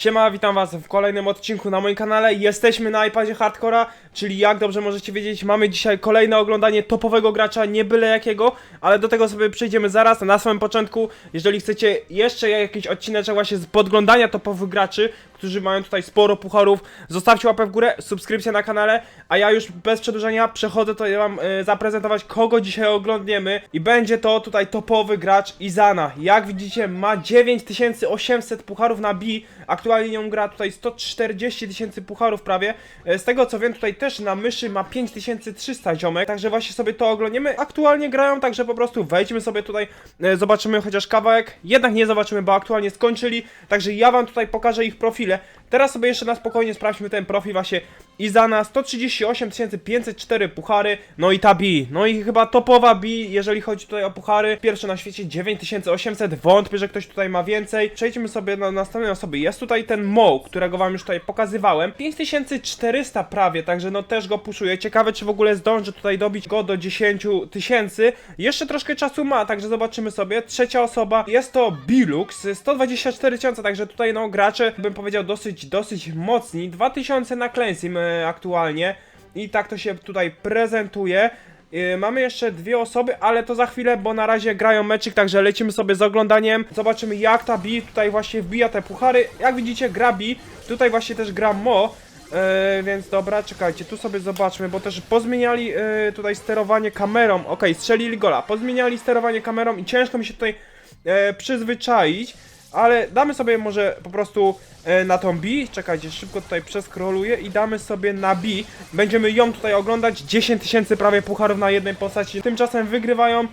Siema, witam was w kolejnym odcinku na moim kanale. Jesteśmy na iPadzie Hardcora, czyli jak dobrze możecie wiedzieć, mamy dzisiaj kolejne oglądanie topowego gracza, nie byle jakiego, ale do tego sobie przejdziemy zaraz. Na samym początku, jeżeli chcecie jeszcze jakiś odcineczek właśnie z podglądania topowych graczy, którzy mają tutaj sporo pucharów, zostawcie łapę w górę, subskrypcję na kanale, a ja już bez przedłużenia przechodzę to ja wam e, zaprezentować kogo dzisiaj oglądniemy i będzie to tutaj topowy gracz Izana. Jak widzicie ma 9800 pucharów na B, aktualnie nią gra tutaj 140 tysięcy pucharów prawie. E, Z tego co wiem tutaj też na myszy ma 5300 ziomek, także właśnie sobie to oglądniemy. Aktualnie grają, także po prostu wejdźmy sobie tutaj, e, zobaczymy chociaż kawałek. Jednak nie zobaczymy, bo aktualnie skończyli, także ja wam tutaj pokażę ich profile. dolayısıyla Teraz sobie jeszcze na spokojnie sprawdźmy ten profil właśnie Izana, 138 504 puchary, no i ta B, no i chyba topowa B, jeżeli chodzi tutaj o puchary. Pierwsze na świecie 9800, wątpię, że ktoś tutaj ma więcej. Przejdźmy sobie na następne osoby. Jest tutaj ten Mo, którego wam już tutaj pokazywałem. 5400 prawie, także no też go puszuję. Ciekawe, czy w ogóle zdąży tutaj dobić go do 10 tysięcy. Jeszcze troszkę czasu ma, także zobaczymy sobie. Trzecia osoba jest to Bilux, 124 tysiące, także tutaj no gracze, bym powiedział, dosyć, dosyć mocni. 2000 na Cleansim aktualnie. I tak to się tutaj prezentuje. Yy, mamy jeszcze dwie osoby, ale to za chwilę, bo na razie grają meczyk, także lecimy sobie z oglądaniem. Zobaczymy jak ta Bi tutaj właśnie wbija te puchary. Jak widzicie gra Bi, tutaj właśnie też gra Mo. Yy, więc dobra, czekajcie, tu sobie zobaczmy, bo też pozmieniali yy, tutaj sterowanie kamerą. Okej, strzelili gola. Pozmieniali sterowanie kamerą i ciężko mi się tutaj e, przyzwyczaić. Ale damy sobie może po prostu e, na tą B. Czekajcie, szybko tutaj przeskroluję i damy sobie na B. Będziemy ją tutaj oglądać. 10 tysięcy prawie pucharów na jednej postaci. Tymczasem wygrywają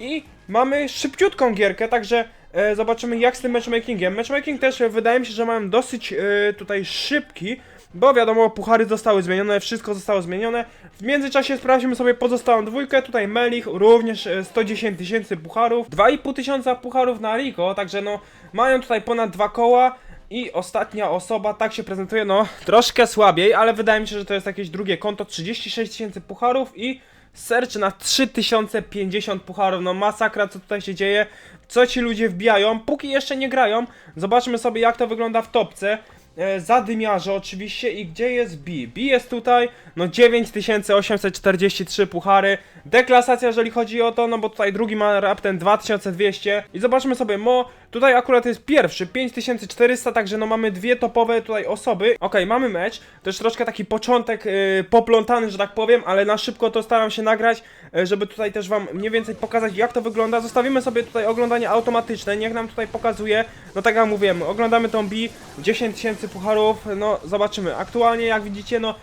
i mamy szybciutką gierkę, także e, zobaczymy jak z tym matchmakingiem. Matchmaking też e, wydaje mi się, że mają dosyć tutaj szybki. Bo wiadomo, puchary zostały zmienione, wszystko zostało zmienione. W międzyczasie sprawdźmy sobie pozostałą dwójkę. Tutaj Melich, również e, 110 tysięcy pucharów. 2,5 tysiąca pucharów na Rico, także no mają tutaj ponad dwa koła. I ostatnia osoba tak się prezentuje, no troszkę słabiej, ale wydaje mi się, że to jest jakieś drugie konto. 36 tysięcy pucharów i Search na 3050 pucharów, no masakra co tutaj się dzieje, co ci ludzie wbijają, póki jeszcze nie grają, zobaczmy sobie jak to wygląda w topce, e, zadymiarze oczywiście i gdzie jest B? B jest tutaj, no 9843 puchary, deklasacja jeżeli chodzi o to, no bo tutaj drugi ma raptem 2200 i zobaczmy sobie Mo, tutaj akurat jest pierwszy, 5400, także no mamy dwie topowe tutaj osoby, okej, mamy mecz, jest troszkę taki początek yy, poplątany, że tak powiem, ale na szybko to staram się nagrać, e, żeby tutaj też wam mniej więcej pokazać jak to wygląda, zostawimy sobie tutaj oglądanie automatyczne, niech nam tutaj pokazuje, no tak jak mówiłem, oglądamy tą B, 10 tysięcy pucharów, no zobaczymy, aktualnie jak widzicie, no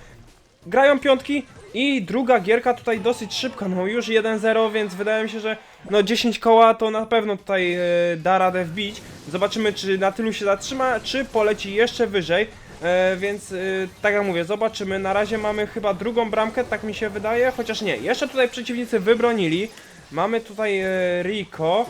grają piątki i druga gierka tutaj dosyć szybka, no już 1-0, więc wydaje mi się, że no 10 koła to na pewno tutaj e, da radę wbić. Zobaczymy, czy na tylu się zatrzyma, czy poleci jeszcze wyżej. E, więc e, tak jak mówię, zobaczymy. Na razie mamy chyba drugą bramkę, tak mi się wydaje, chociaż nie. Jeszcze tutaj przeciwnicy wybronili. Mamy tutaj e, Rico.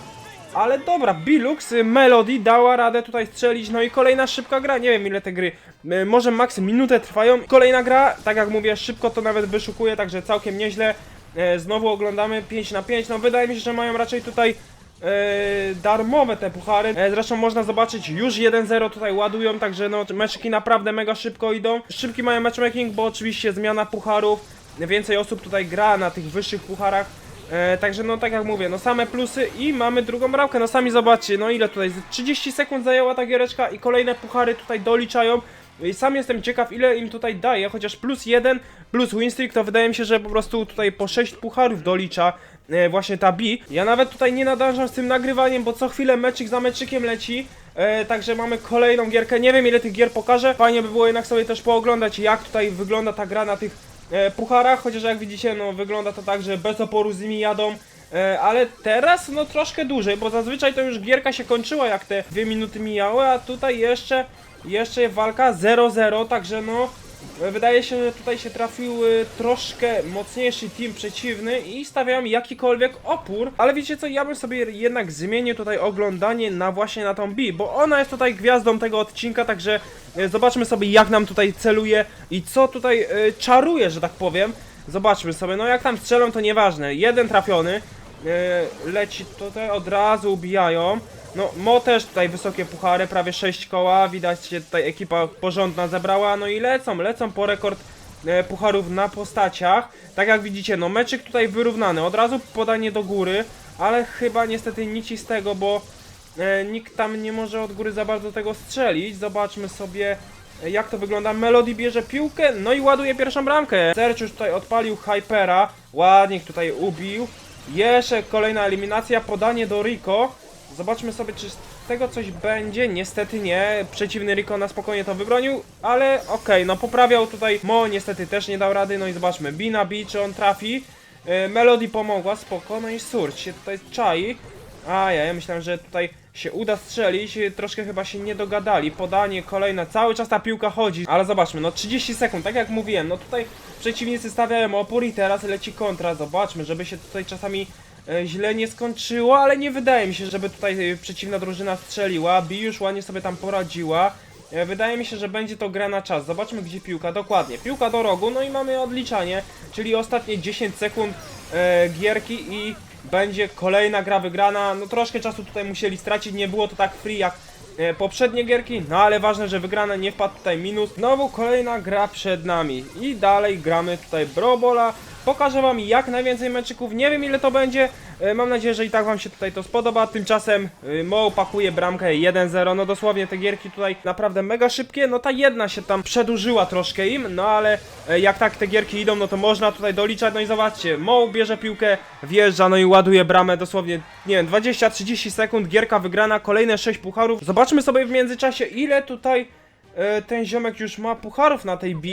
Ale dobra, Bilux, y, Melody dała radę tutaj strzelić, no i kolejna szybka gra, nie wiem ile te gry, y, może maks minutę trwają. Kolejna gra, tak jak mówię, szybko to nawet wyszukuje, także całkiem nieźle. E, Znowu oglądamy 5 na 5, no wydaje mi się, że mają raczej tutaj e, darmowe te puchary. E, zresztą można zobaczyć, już 1-0 tutaj ładują, także no meczki naprawdę mega szybko idą. Szybki mają matchmaking, bo oczywiście zmiana pucharów, więcej osób tutaj gra na tych wyższych pucharach. E, także no tak jak mówię, no same plusy i mamy drugą bramkę, no sami zobaczcie, no ile tutaj, 30 sekund zajęła ta giereczka i kolejne puchary tutaj doliczają. I sam jestem ciekaw ile im tutaj daje, chociaż plus jeden, plus winstreak to wydaje mi się, że po prostu tutaj po 6 pucharów dolicza e, właśnie ta B. Ja nawet tutaj nie nadążam z tym nagrywaniem, bo co chwilę meczyk za meczykiem leci. E, także mamy kolejną gierkę, nie wiem ile tych gier pokażę. Fajnie by było jednak sobie też pooglądać jak tutaj wygląda ta gra na tych e, pucharach, chociaż jak widzicie, no wygląda to tak, że bez oporu z nimi jadą. E, ale teraz no troszkę dłużej, bo zazwyczaj to już gierka się kończyła jak te dwie minuty mijały, a tutaj jeszcze, jeszcze walka 0-0, także no wydaje się, że tutaj się trafił e, troszkę mocniejszy team przeciwny i stawiałem jakikolwiek opór, ale wiecie co, ja bym sobie jednak zmienił tutaj oglądanie na właśnie na tą B, bo ona jest tutaj gwiazdą tego odcinka, także e, zobaczmy sobie jak nam tutaj celuje i co tutaj e, czaruje, że tak powiem. Zobaczmy sobie, no jak tam strzelą to nieważne, jeden trafiony, e, leci tutaj, od razu ubijają. No, Mo też tutaj wysokie puchary, prawie 6 koła, widać się tutaj ekipa porządna zebrała, no i lecą, lecą po rekord e, pucharów na postaciach. Tak jak widzicie, no meczyk tutaj wyrównany, od razu podanie do góry, ale chyba niestety nic z tego, bo e, nikt tam nie może od góry za bardzo tego strzelić. Zobaczmy sobie e, jak to wygląda. Melody bierze piłkę, no i ładuje pierwszą bramkę. Sercz tutaj odpalił Hypera, ładnie tutaj ubił. Jeszcze kolejna eliminacja, podanie do Rico. Zobaczmy sobie, czy z tego coś będzie. Niestety nie. Przeciwny Rico na spokojnie to wybronił, ale okej, no poprawiał tutaj. Mo niestety też nie dał rady. No i zobaczmy, Bina B, czy on trafi. E, Melody pomogła, spoko. No i Surge się tutaj czai. A ja, ja myślałem, że tutaj się uda strzelić. Troszkę chyba się nie dogadali. Podanie kolejne, cały czas ta piłka chodzi. Ale zobaczmy, no 30 sekund, tak jak mówiłem, no tutaj przeciwnicy stawiają opór i teraz leci kontra. Zobaczmy, żeby się tutaj czasami e, źle nie skończyło, ale nie wydaje mi się, żeby tutaj e, przeciwna drużyna strzeliła. Bi już ładnie sobie tam poradziła. E, Wydaje mi się, że będzie to gra na czas. Zobaczmy gdzie piłka, dokładnie. Piłka do rogu, no i mamy odliczanie, czyli ostatnie 10 sekund e, gierki i będzie kolejna gra wygrana. No troszkę czasu tutaj musieli stracić, nie było to tak free jak e, poprzednie gierki, no ale ważne, że wygrana nie wpadł tutaj minus. Znowu kolejna gra przed nami i dalej gramy tutaj Brobola. Pokażę wam jak najwięcej meczyków, nie wiem ile to będzie, e, mam nadzieję, że i tak wam się tutaj to spodoba. Tymczasem e, Mo pakuje bramkę 1-0, no dosłownie te gierki tutaj naprawdę mega szybkie, no ta jedna się tam przedłużyła troszkę im, no ale e, jak tak te gierki idą, no to można tutaj doliczać, no i zobaczcie, Mo bierze piłkę, wjeżdża, no i ładuje bramę dosłownie, nie wiem, 20-30 sekund, gierka wygrana, kolejne 6 pucharów. Zobaczmy sobie w międzyczasie ile tutaj e, ten ziomek już ma pucharów na tej B,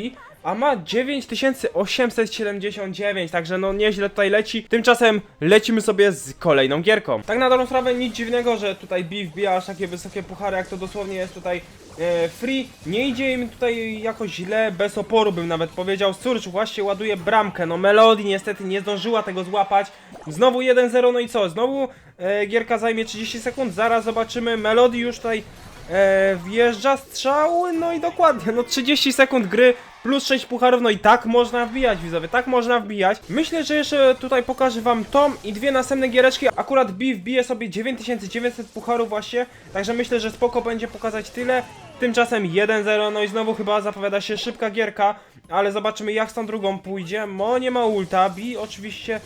a ma 9879, także no nieźle tutaj leci. Tymczasem lecimy sobie z kolejną gierką. Tak na dobrą sprawę nic dziwnego, że tutaj B wbija aż takie wysokie puchary, jak to dosłownie jest tutaj e, free. Nie idzie im tutaj jakoś źle, bez oporu bym nawet powiedział. Surge właśnie ładuje bramkę, no Melody niestety nie zdążyła tego złapać. Znowu 1-0, no i co? Znowu e, gierka zajmie 30 sekund, zaraz zobaczymy. Melody już tutaj e, wjeżdża strzały, no i dokładnie, no 30 sekund gry plus 6 pucharów, no i tak można wbijać widzowie, tak można wbijać. Myślę, że jeszcze tutaj pokażę wam tą i dwie następne giereczki, akurat B wbije sobie 9900 pucharów właśnie, także myślę, że spoko będzie pokazać tyle. Tymczasem 1-0, no i znowu chyba zapowiada się szybka gierka, ale zobaczymy jak z tą drugą pójdzie. Mo nie ma ulta, B oczywiście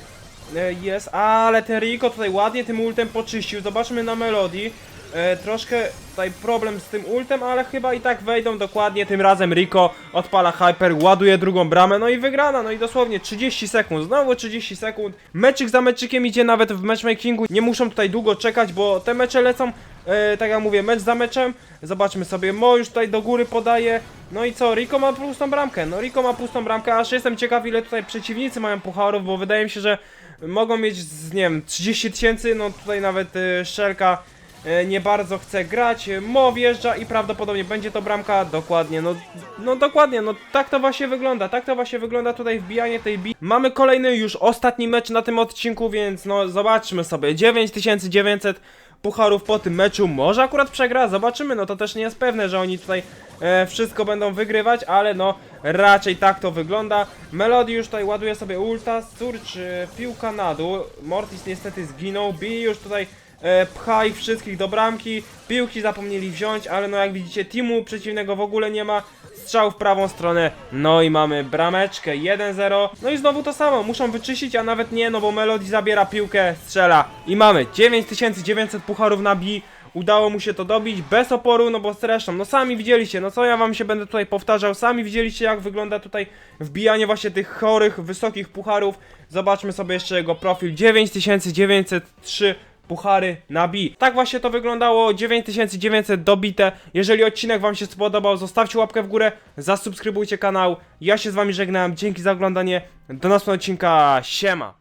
e, jest, ale ten Rico tutaj ładnie tym ultem poczyścił, zobaczmy na Melody. E, troszkę tutaj problem z tym ultem, ale chyba i tak wejdą dokładnie. Tym razem Rico odpala hyper, ładuje drugą bramę, no i wygrana. No i dosłownie 30 sekund, znowu 30 sekund. Meczyk za meczykiem idzie nawet w matchmakingu. Nie muszą tutaj długo czekać, bo te mecze lecą, e, tak jak mówię, mecz za meczem. Zobaczmy sobie, Mo już tutaj do góry podaje. No i co, Rico ma pustą bramkę. No Rico ma pustą bramkę, aż jestem ciekaw ile tutaj przeciwnicy mają pucharów, bo wydaje mi się, że mogą mieć, z, nie wiem, 30 tysięcy, no tutaj nawet e, Szelka nie bardzo chce grać, e, Mo wjeżdża i prawdopodobnie będzie to bramka, dokładnie, no, no dokładnie, no tak to właśnie wygląda, tak to właśnie wygląda tutaj wbijanie tej bi. Mamy kolejny już ostatni mecz na tym odcinku, więc no zobaczmy sobie, 9900 pucharów po tym meczu, może akurat przegra, zobaczymy, no to też nie jest pewne, że oni tutaj e, wszystko będą wygrywać, ale no raczej tak to wygląda. Melody już tutaj ładuje sobie ulta, Surge e, piłka na dół, Mortis niestety zginął, B już tutaj e, wszystkich do bramki, piłki zapomnieli wziąć, ale no jak widzicie teamu przeciwnego w ogóle nie ma, strzał w prawą stronę, no i mamy brameczkę 1-0, no i znowu to samo, muszą wyczyścić, a nawet nie, no bo Melody zabiera piłkę, strzela. I mamy 9900 pucharów na B, Udało mu się to dobić bez oporu, no bo zresztą, no sami widzieliście, no co ja wam się będę tutaj powtarzał, sami widzieliście jak wygląda tutaj wbijanie właśnie tych chorych, wysokich pucharów. Zobaczmy sobie jeszcze jego profil, 9903 puchary na B. Tak właśnie to wyglądało, 9900 dobite. Jeżeli odcinek wam się spodobał, zostawcie łapkę w górę, zasubskrybujcie kanał. Ja się z wami żegnam, dzięki za oglądanie, do następnego odcinka, siema!